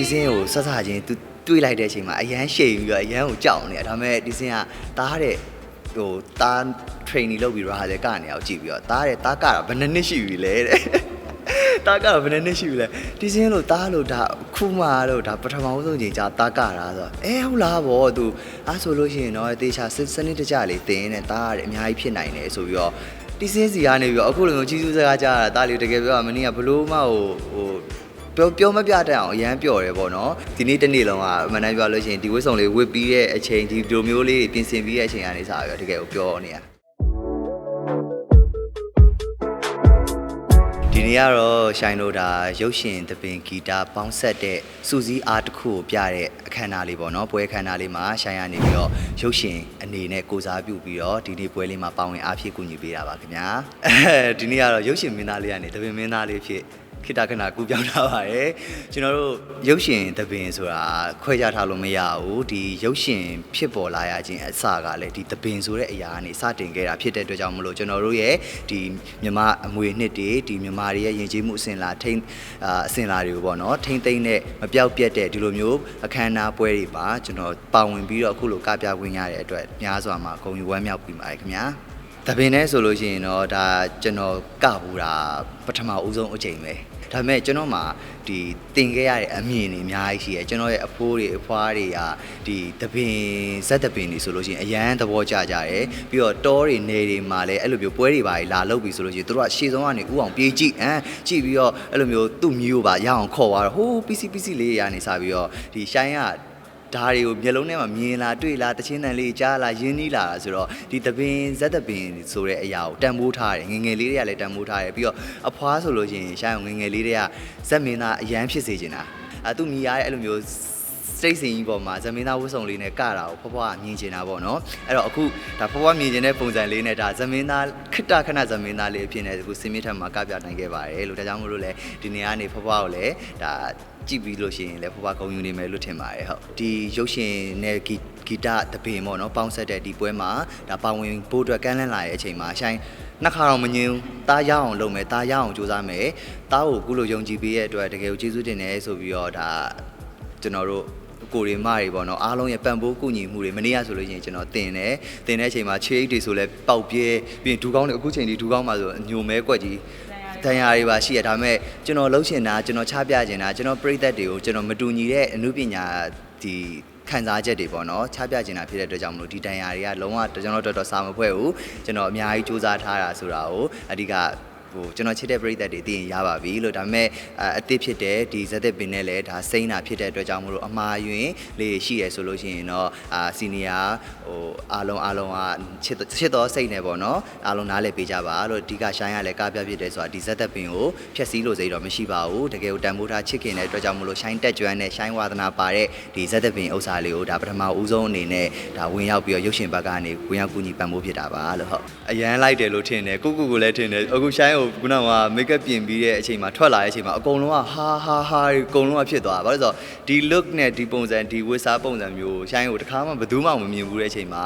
ဒီစင်းကိုဆက်ဆချင်းသူတွေးလိုက်တဲ့အချိန်မှာအရန်ရှိန်ပြီးတော့အရန်ကိုကြောက်နေတာဒါပေမဲ့ဒီစင်းကတားတဲ့ဟိုတား training လုပ်ပြီးတော့ဟာလေကနေအောင်ကြည့်ပြီးတော့တားတဲ့တားကတာဘယ်နှစ်နှစ်ရှိပြီလဲတဲ့တားကတော့ဘယ်နှစ်နှစ်ရှိပြီလဲဒီစင်းလို့တားလို့ဒါခုမှတော့ဒါပထမဆုံးချိန်ကြာတားကတာဆိုတော့အဲဟုတ်လားဗောသူအားဆိုလို့ရှိရင်တော့တေချာစစနစ်တကျလေးတင်နေတားရတယ်အများကြီးဖြစ်နိုင်တယ်ဆိုပြီးတော့ဒီစင်းစီကနေပြီးတော့အခုလိုမျိုးကြီးစုစကားကြားတာတားလေးတကယ်ပြောရမင်းကဘလို့မှဟိုဟို ပြောပြောမပြတတ်အောင်အရန်ပျော်တယ်ပေါ့နော်ဒီနေ့တစ်နေ့လုံးကအမှန်တမ်းပြောလို့ရှိရင်ဒီဝတ်စုံလေးဝတ်ပြီးတဲ့အချိန်ဒီလိုမျိုးလေးပြင်ဆင်ပြီးတဲ့အချိန်ကနေစပြီးတော့တကယ်ကိုပြောနေရဒီနေ့ကတော့ရှိုင်းတို့ဒါရုပ်ရှင်သပင်ဂီတပေါင်းဆက်တဲ့စူစီးအားတစ်ခုကိုပြတဲ့အခမ်းအနားလေးပေါ့နော်ပွဲအခမ်းအနားလေးမှာရှိုင်းရနေပြီးတော့ရုပ်ရှင်အနေနဲ့ကိုစားပြုပြီးတော့ဒီနေ့ပွဲလေးမှာပါဝင်အားဖြည့်ကူညီပေးတာပါခင်ဗျာအဲဒီနေ့ကတော့ရုပ်ရှင်မင်းသားလေးကနေသပင်မင်းသားလေးဖြစ် ခိတခဏကူပြောင်းထားပါတယ်ကျွန်တော်တို့ရုပ်ရှင်သဘင်ဆိုတာခွဲခြားထားလို့မရဘူးဒီရုပ်ရှင်ဖြစ်ပေါ်လာရခြင်းအစကလည်းဒီသဘင်ဆိုတဲ့အရာကနေစတင်ခဲ့တာဖြစ်တဲ့အတွက်ကြောင့်မလို့ကျွန်တော်တို့ရဲ့ဒီမြမအမွေနှစ်တွေဒီမြမတွေရဲ့ယဉ်ကျေးမှုအစဉ်လာထိန်းအာအစဉ်လာတွေကိုပေါ့နော်ထိန်းသိမ်းတဲ့မပြောက်ပြက်တဲ့ဒီလိုမျိုးအခမ်းအနားပွဲတွေပါကျွန်တော်ပါဝင်ပြီးတော့အခုလိုကပြခွင့်ရတဲ့အတွက်များစွာမှာဂုဏ်ယူဝမ်းမြောက်ပြီးပါတယ်ခင်ဗျာ တပင်နဲ့ဆိုလို့ရှိရင်တော့ဒါကျွန်တော်ကဘူးတာပထမဦးဆုံးအချိန်ပဲဒါပေမဲ့ကျွန်တော်မှာဒီတင်ခဲ့ရတဲ့အမြင်တွေအများကြီးရှိတယ်ကျွန်တော်ရဲ့အဖိုးတွေအဖွားတွေကဒီတပင်ဇက်တပင်တွေဆိုလို့ရှိရင်အရန်သဘောကျကြတယ်ပြီးတော့တောတွေနေတွေမှာလည်းအဲ့လိုမျိုးပွဲတွေပါလာလုပ်ပြီးဆိုလို့ရှိရင်တို့ကရှေ့ဆုံးကနေဥအောင်ပြေးကြည့်အမ်ကြည့်ပြီးတော့အဲ့လိုမျိုးသူ့မျိုးပါရအောင်ခေါ်သွားတော့ဟိုး PC PC လေးတွေကနေစပြီးတော့ဒီရှိုင်းက ဓာတ်တွေကိုမျက်လုံးထဲမှာမြင်လာတွေ့လာတချင်းတန်လေးကြားလာရင်းနှီးလာတာဆိုတော့ဒီသပင်ဇက်သပင်ဆိုတဲ့အရာကိုတန်ဖိုးထားတယ်ငယ်ငယ်လေးတွေကလည်းတန်ဖိုးထားတယ်ပြီးတော့အဖွားဆိုလို့ရှိရင်ရှားအောင်ငယ်ငယ်လေးတွေကဇက်မင်းသားအရန်ဖြစ်စေချင်တာအဲသူမိရတဲ့အဲ့လိုမျိုးစိတ်စင်ကြီးပေါ်မှာဇမင်းသားဝတ်စုံလေးနဲ့ကတာကိုဖွားဖွားမြင်ချင်တာပေါ့နော်အဲ့တော့အခုဒါဖွားဖွားမြင်ချင်တဲ့ပုံစံလေးနဲ့ဒါဇမင်းသားခတ္တခဏဇမင်းသားလေးအဖြစ်နဲ့အခုစင်မြင့်ထက်မှာကပြနိုင်ခဲ့ပါတယ်လို့ဒါကြောင့်မို့လို့လဲဒီနေရာကနေဖွားဖွားကိုလည်းဒါ ကြည့်ပြီးလို့ရှိရင်လည်းဖွားဖွားဂုံယူနေမယ်လို့ထင်ပါတယ်ဟုတ်ဒီရုပ်ရှင်နဲ့ဂီဂီတတပင်ပေါ့နော်ပေါင်းဆက်တဲ့ဒီပွဲမှာဒါပါဝင်ဖို့အတွက်ကမ်းလှမ်းလာတဲ့အချိန်မှာရှိုင်းနှစ်ခါတော့မငြင်းဘူးတားရအောင်လုပ်မယ်တားရအောင်စူးစမ်းမယ်တားကိုကုလို့ယုံကြည်ပေးရဲ့အတွက်တကယ်ကိုကျေးဇူးတင်တယ်ဆိုပြီးတော့ဒါကျွန်တော်တို့ကိုရီမတွေပေါ့နော်အားလုံးရဲ့ပံ့ပိုးကူညီမှုတွေမနေ့ကဆိုလို့ရှိရင်ကျွန်တော်တင်တယ်တင်တဲ့အချိန်မှာချေးအိတ်တွေဆိုလဲပေါက်ပြဲပြီးရင်ဒူကောင်းတွေအခုချိန်ဒီဒူကောင်းမှာဆိုအညိုမဲကွက်ကြီး တန်ရာတွေပါရှိရဒါပေမဲ့ကျွန်တော်လှုပ်ရှင်တာကျွန်တော်ချပြကျင်တာကျွန်တော်ပြိသက်တွေကိုကျွန်တော်မတူညီတဲ့အမှုပညာဒီခံစားချက်တွေပေါ့နော်ချပြကျင်တာဖြစ်တဲ့အတွက်ကြောင့်မလို့ဒီတန်ရာတွေကလုံးဝကျွန်တော်တော်တော်စာမဖွဲ့ဘူးကျွန်တော်အများကြီးစူးစမ်းထားတာဆိုတာကိုအဓိက ဟိုကျွန်တော်ချစ်တဲ့ပရိသတ်တွေသိရင်ရပါပြီလို့ဒါပေမဲ့အအစ်စ်ဖြစ်တဲ့ဒီဇက်သက်ပင်နဲ့လည်းဒါစိမ့်တာဖြစ်တဲ့အတွက်ကြောင့်မလို့အမာယွင်လေးရှိရဆိုလို့ရှိရင်တော့အာစီနီယာဟိုအားလုံးအားလုံးကချစ်ချစ်တော်စိတ်နဲ့ပေါ့နော်အားလုံးနားလည်ပေးကြပါလို့အဓိကရှိုင်းရလည်းကားပြဖြစ်တယ်ဆိုတာဒီဇက်သက်ပင်ကိုဖျက်ဆီးလို့စိတ်တော့မရှိပါဘူးတကယ်ကိုတန်ဖိုးထားချစ်ခင်တဲ့အတွက်ကြောင့်မလို့ရှိုင်းတက်ကြွမ်းနဲ့ရှိုင်းဝါသနာပါတဲ့ဒီဇက်သက်ပင်ဥစ္စာလေးကိုဒါပထမဦးဆုံးအနေနဲ့ဒါဝင်ရောက်ပြီးတော့ရုပ်ရှင်ဘက်ကနေဝင်ရောက်ကူညီပံ့ပိုးဖြစ်တာပါလို့ဟုတ်အရန်လိုက်တယ်လို့ထင်တယ်ကိုကူကိုလည်းထင်တယ်အခုရှိုင်းကိုခုနကမိတ်ကပ်ပြင်ပြီးတဲ့အချိန်မှာထွက်လာတဲ့အချိန်မှာအကုန်လုံးကဟာဟာဟာအကုန်လုံးကဖြစ်သွားတာဘာလို့လဲဆိုတော့ဒီ look နဲ့ဒီပုံစံဒီဝတ်စားပုံစံမျိုးရှိုင်းကိုတခါမှဘယ်သူမှမမြင်ဘူးတဲ့အချိန်မှာ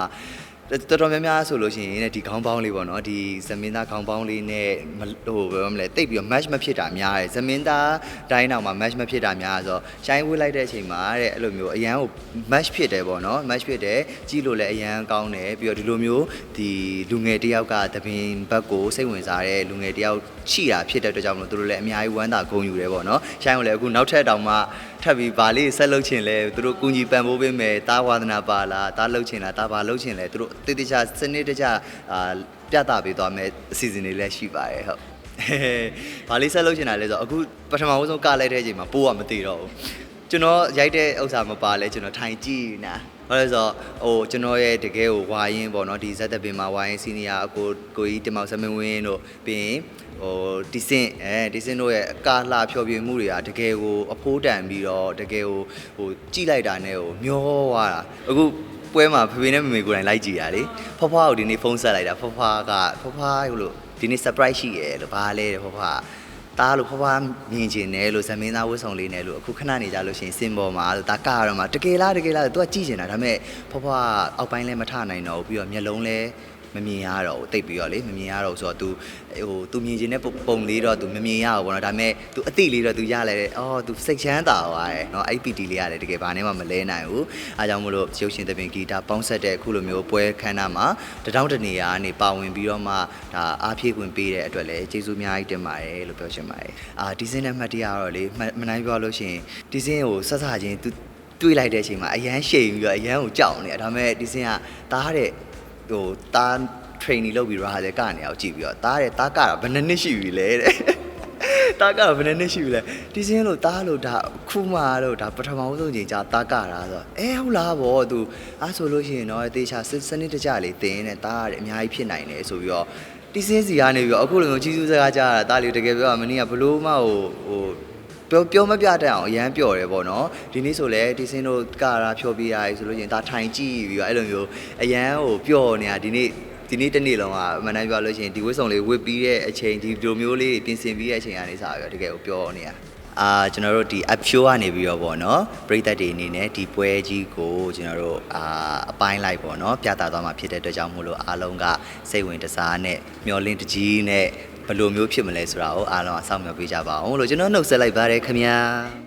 တော်တော်များများဆိုလို့ရှိရင်ဒီခေါင်းပေါင်းလေးပေါ့နော်ဒီဇမင်းသားခေါင်းပေါင်းလေးနဲ့မဟိုဘယ်မလဲတိတ်ပြီးတော့ match မဖြစ်တာများတယ်ဇမင်းသားတိုင်းတောင်မှာ match မဖြစ်တာများဆိုတော့ရှိုင်းဝေးလိုက်တဲ့အချိန်မှာတဲ့အဲ့လိုမျိုးအရန်ကို match ဖြစ်တယ်ပေါ့နော် match ဖြစ်တယ်ကြည့်လို့လည်းအရန်ကောင်းတယ်ပြီးတော့ဒီလိုမျိုးဒီလူငယ်တယောက်ကသပင်ဘက်ကိုစိတ်ဝင်စားတဲ့လူငယ်တယောက်ရှိတာဖြစ်တဲ့အတွက်ကြောင့်မလို့သူတို့လည်းအများကြီးဝမ်းသာဂုဏ်ယူတယ်ပေါ့နော်ရှိုင်းကိုလည်းအခုနောက်ထပ်တောင်မှထပ်ပြီးဗာလေးဆက်လုပ်ချင်လဲသူတို့ကူညီပံ့ပိုးပေးမယ်တားဝါသနာပါလားတားလုပ်ချင်လားတားပါလုပ်ချင်လဲသူတို့တိတိကျစနစ်တကျအာပြသပေးသွားမယ်အစီအစဉ်တွေလည်းရှိပါတယ်ဟုတ်ဗာလေးဆက်လုပ်ချင်တာလဲဆိုတော့အခုပထမဦးဆုံးကလိုက်တဲ့အချိန်မှာပိုးကမသိတော့ဘူးကျွန်တော်ရိုက်တဲ့ဥစ္စာမပါလဲကျွန်တော်ထိုင်ကြည့်နေတာဘာလဲဆိုတော့ဟိုကျွန်တော်ရဲ့တကယ်ကိုဝါရင်ပေါ့နော်ဒီဇက်တပင်မှာဝါရင်စီနီယာအကိုကိုကြီးတင်မောင်စမင်းဝင်းတို့ပြီးရင်ဟိုဒီစင်အဲဒီစင်တို့ရဲ့အကာလှဖျော်ဖြေမှုတွေကတကယ်ကိုအဖိုးတန်ပြီးတော့တကယ်ကိုဟိုကြိလိုက်တာနဲ့ဟိုမျောသွားတာအခု ပွဲမှာဖေဖေနဲ့မေမေကိုယ်တိုင်လိုက်ကြည့်တာလေဖွားဖွားကိုဒီနေ့ဖုန်းဆက်လိုက်တာဖွားဖွားကဖွားဖွားဟိုလို့ဒီနေ့ surprise ရှိရယ်လို့ဘာလဲတဲ့ဖွားဖွားတားလို့ဖွားဖွားမြင်ချင်တယ်လို့ဇမင်းသားဝတ်ဆောင်လေးနဲ့လို့အခုခဏနေကြလို့ရှိရင်စင်ပေါ်မှာလို့ဒါကရတော့မှာတကယ်လားတကယ်လားသူကကြည့်ချင်တာဒါပေမဲ့ဖွားဖွားအောက်ပိုင်းလည်းမထနိုင်တော့ဘူးပြီးတော့မျက်လုံးလည်း မမြင်ရတော့ဘူးတိတ်ပြီးတော့လေမမြင်ရတော့ဆိုတော့ तू ဟို तू မြင်ချင်တဲ့ပုံလေးတော့ तू မမြင်ရဘူးပေါ့နော်ဒါပေမဲ့ तू အတိလေးတော့ तू ရလဲတယ်အော် तू စိတ်ချမ်းသာသွားတယ်နော်အဲ့ PT လေးရတယ်တကယ်ဘာနဲ့မှမလဲနိုင်ဘူးအားကြောင့်မို့လို့ရုပ်ရှင်သဘင်ဂီတာပေါင်းဆက်တဲ့အခုလိုမျိုးပွဲခမ်းနားမှာတထောင်တနေရာကနေပါဝင်ပြီးတော့မှဒါအားဖြည့်ဝင်ပေးတဲ့အတွက်လည်းကျေးဇူးအများကြီးတင်ပါတယ်လို့ပြောချင်ပါတယ်အာဒီဇင်းနဲ့မှတ်တရတော့လေမနိုင်ပြောလို့ရှိရင်ဒီဇင်းကိုဆက်ဆာချင်း तू တွေးလိုက်တဲ့အချိန်မှာအရန်ရှိန်ပြီးတော့အရန်ကိုကြောက်နေတယ်ဒါပေမဲ့ဒီစင်းကတားတဲ့ ဟိုတား training လုပ်ပြီးတော့ဟာလေကနေအောင်ကြည့်ပြီးတော့တားတဲ့တားကတာဘယ်နှစ်နှစ်ရှိပြီလဲတဲ့တားကဘယ်နှစ်နှစ်ရှိပြီလဲဒီစင်းလို့တားလို့ဒါခုမှတော့ဒါပထမဆုံးချိန်ကြာတားကတာဆိုတော့အဲဟုတ်လားဗောသူအားဆိုလို့ရှိရင်တော့တေချာစနစ်တကျလေးတင်းနေတားရတယ်အများကြီးဖြစ်နိုင်တယ်ဆိုပြီးတော့ဒီစင်းစီကနေပြီးတော့အခုလိုမျိုးကြီးစုစကားကြားတာတားလေးတကယ်ပြောရမင်းကဘလို့မှဟိုဟို ပြောပြောမပြတတ်အောင်အရန်ပျော်တယ်ပေါ့နော်ဒီနေ့ဆိုလဲဒီစင်းတို့ကရာဖြောပြရည်ဆိုလို့ရှိရင်ဒါထိုင်ကြည့်ပြီးတော့အဲ့လိုမျိုးအရန်ဟိုပျော်နေတာဒီနေ့ဒီနေ့တစ်နေ့လုံးကအမှန်တမ်းပြောလို့ရှိရင်ဒီဝစ်စုံလေးဝစ်ပြီးတဲ့အချိန်ဒီလိုမျိုးလေးပြင်ဆင်ပြီးတဲ့အချိန်ကနေစပြီးတော့တကယ်ကိုပျော်နေတာ အာကျွန်တော်တို့ဒီ app show ကနေပြီးတော့ပေါ့နော်ပရိသတ်တွေအနေနဲ့ဒီပွဲကြီးကိုကျွန်တော်တို့အာအပိုင်းလိုက်ပေါ့နော်ပြသသွားမှာဖြစ်တဲ့အတွက်ကြောင့်မို့လို့အားလုံးကစိတ်ဝင်တစားနဲ့မျောလင်းတကြီးနဲ့ဘယ်လိုမျိုးဖြစ်မလဲဆိုတာကိုအားလုံးအဆောင်မျှော်ပေးကြပါအောင်လို့ကျွန်တော်နှုတ်ဆက်လိုက်ပါတယ်ခင်ဗျာ